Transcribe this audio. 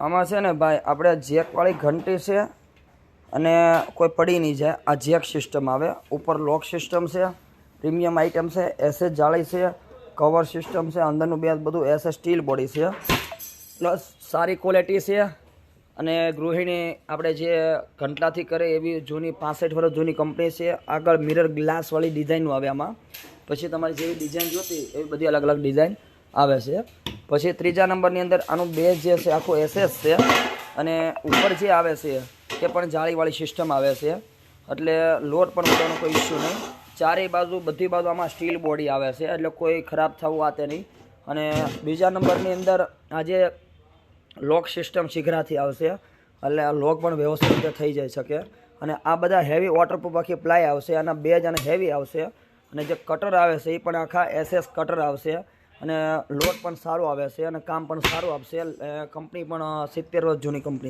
આમાં છે ને ભાઈ, આપણે જેકવાળી ઘંટી છે અને કોઈ પડી નહીં જાય. આ જેક સિસ્ટમ આવે. ઉપર લોક સિસ્ટમ છે પ્રીમિયમ આઇટમ છે એસએસ જાળી છે કવર સિસ્ટમ છે, અંદરનું બે બધું એસએસ સ્ટીલ બોડી છે. પ્લસ સારી ક્વોલિટી છે અને ગૃહિણી આપણે જે ઘંટલાથી કરે એવી જૂની પાસઠ વર્ષ જૂની કંપની છે. આગળ મિરર ગ્લાસવાળી ડિઝાઇનનું આવે આમાં. પછી તમારી જેવી ડિઝાઇન જોતી એવી બધી અલગ અલગ ડિઝાઇન આવે છે. પછી ત્રીજા નંબરની અંદર આનું બેઝ જે છે, આખું એસએસ છે અને ઉપર જે આવે છે તે પણ જાળીવાળી સિસ્ટમ આવે છે. એટલે લોટ પણ ઉડવાનો કોઈ ઇસ્યુ નહીં. ચારેય બાજુ, બધી બાજુ આમાં સ્ટીલ બોડી આવે છે, એટલે કોઈ ખરાબ થવું આ તે નહીં. અને બીજા નંબરની અંદર આ જે લોક સિસ્ટમ શીઘ્રાથી આવશે, એટલે આ લોક પણ વ્યવસ્થિત રીતે થઈ જઈ શકે. અને આ બધા હેવી વોટરપ્રૂફ આખી પ્લાય આવશે, આના બેજ અને હેવી આવશે. અને જે કટર આવે છે, એ પણ આખા એસએસ કટર આવશે. અને લોટ પણ સારો આવે છે અને કામ પણ સારું આપશે. કંપની પણ સિત્તેર વર્ષ જૂની કંપની